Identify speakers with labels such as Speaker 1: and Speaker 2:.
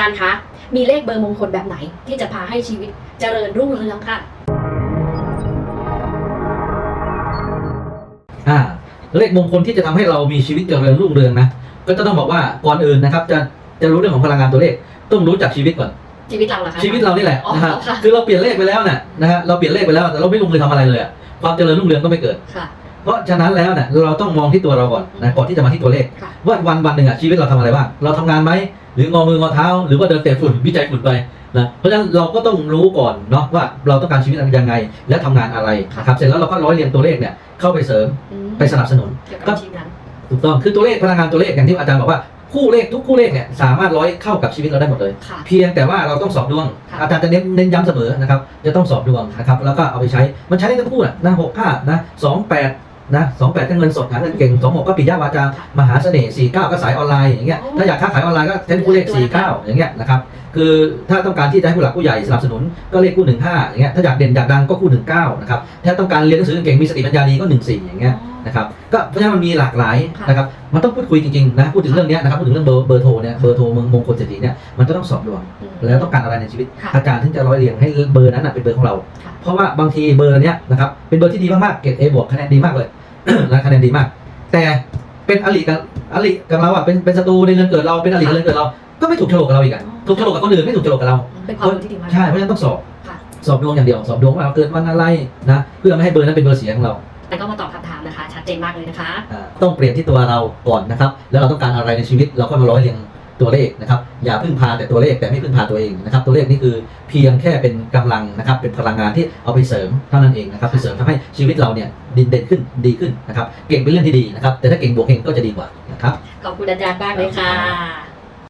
Speaker 1: จารย์คะมีเลขเบอร์มงคลแบบไหน ที่จะพาให้ชีวิตเจริญรุ่งเรืองค่ะ
Speaker 2: อ่าเลขมงคลที่จะทำให้เรามีชีวิตเจริญรุ่งเรืองนะก็จะต้องบอกว่าก่อนอื่นนะครับ จะจะรู้เรื่องของพลังงานตัวเลข ต้องรู้จักชีวิตก่อน
Speaker 1: ชีวิตเราเหรอคะ
Speaker 2: ชีวิตเรานี่แหละ
Speaker 1: อ๋อ
Speaker 2: นะฮะ
Speaker 1: ค่ะ
Speaker 2: คือเราเปลี่ยนเลขไปแล้วน่ะนะฮะเราเปลี่ยนเลขไปแล้วแต่เราไม่ลงมือทำอะไรเลยอะความเจริญรุ่งเรืองก็ไม่เกิด
Speaker 1: ค่ะ
Speaker 2: เพราะฉะนั้นแล้วเนี่ยเราต้องมองที่ตัวเราก่อนนะก่อนที่จะมาที่ตัวเลข
Speaker 1: ค่ะ
Speaker 2: ว่าวันวันหนึ่งอะชีวิตเราทำอะไรบ้างเราทำงานไหมหรืองอมืองอเท้า หรือว่าเดินเตะฝุ่นวิจัยฝุ่นไปนะเพราะฉะนั้นเราก็ต้องรู้ก่อนเนาะว่าเราต้องการชีวิตยังไง และทำงานอะไรนะครับเสร็จแล้วเราก็ร้อยเรียงตัวเลขเนี่ยเข้าไปเสริม
Speaker 1: อืม
Speaker 2: ไปสนับสนุน
Speaker 1: เกี่ยวกับอาชีพนั้น
Speaker 2: ถูกต้องคือตัวเลขพลังงานตัวเลขอย่างที่อาจารย์บอกว่าคู่เลขทุกคู่เลขเนี่ยสามารถร้อยเข้ากับชีวิตเราได้หมดเลย
Speaker 1: ค่ะ
Speaker 2: เพียงแต่ว่าเราต้องสอบดวง
Speaker 1: ค่ะ
Speaker 2: อาจารย์จะเน้นเน้นย้ำเสมอนะครับจะต้องสอบดวงนะครับแล้วก็เอาไปใช้มันใช้ได้ทั้งคู่นะนะหกห้านะสองแปด นะสองแปดก็เงินสดหาเงินเก่งสองหกก็ปิยาวาจามหาเสน่ห์สี่เก้าก็สายออนไลน์อย่างเงี้ยถ้าอยากค้าขายออนไลน์ก็ใช้คู่เลขสี่เก้าอย่างเงี้ยนะครับคือถ้าต้องการที่จะให้ผู้หลักผู้ใหญ่สนับสนุนก็เลขคู่หนึ่งห้าอย่างเงี้ยถ้าอยากเด่นอยากดังก็คู่หนึ่งเก้านะครับถ้าต้องการเรียนหนังสือเก่งมีสติปัญญาดีก็หนึ่งสี่อย่างเงี้ยนะครับก็เพราะฉะนั้นมันมีหลากหลาย
Speaker 1: ค่ะ
Speaker 2: นะครับมันต้องพูดคุยจริงๆนะพูดถึงเรื่องเนี้ยนะครับพูดถึงเรื่องเบอร์เบอร์โทรเนี่ยเบอร์โทรเมืองมงคลเศรษฐีเนี่ยมันก็ต้องสอบดวง
Speaker 1: อืม
Speaker 2: แล้วต้องการอะไรในชีวิต
Speaker 1: ค่ะ
Speaker 2: อาจารย์ถึงจะร้อยเรียงให้เบอร์นั้นนะเป็นเบอร์ของเรา
Speaker 1: ค่ะ
Speaker 2: เพราะว่าบางทีเบอร์เนี้ยนะครับเป็นเบอร์ที่ดีมากๆเกรดเอบวกคะแนนดีมากเลยนะคะแนนดีมาก แต่เป็นอลิกับอลิกับเราอะเป็นเป็นศัตรูในเรือนเกิดเราเป็นอลิกับเรือนเกิดเราก็ไม่ถูกโฉลกกับเราอีกอะถูกโฉลกกับคนอื่นไม่ถูกโฉลกกับเรา
Speaker 1: เป็นความรู้ที่ดีมาก
Speaker 2: ใช่เพราะฉะนั้นต้องสอบ
Speaker 1: ค่ะ
Speaker 2: สอบดวงอย่างเดียวสอบดวงว่าเราเกิดวันอะไรนะเพื่อไม่ให้เบอร์นั้นเป็นเบอร์เสียของเรา
Speaker 1: แต่ก็มาตอบคำถามนะคะ ชัดเจนมากเลยนะคะ
Speaker 2: อ่าต้องเปลี่ยนที่ตัวเราก่อนนะครับ แล้วเราต้องการอะไรในชีวิตเราก็มาร้อยเรียงตัวเลขนะครับอย่าพึ่งพาแต่ตัวเลขแต่ไม่พึ่งพาตัวเองนะครับตัวเลขนี่คือเพียงแค่เป็นกำลังนะครับเป็นพลังงานที่เอาไปเสริมเท่านั้นเองนะครับไปเสริมทำให้ชีวิตเราเนี่ยดินเด่นขึ้นดีขึ้นนะครับเก่งเป็นเรื่องที่ดีนะครับแต่ถ้าเก่งบวกเก่งก็จะดีกว่านะครับ
Speaker 1: ขอบคุณอาจารย์มากเลยค่ะ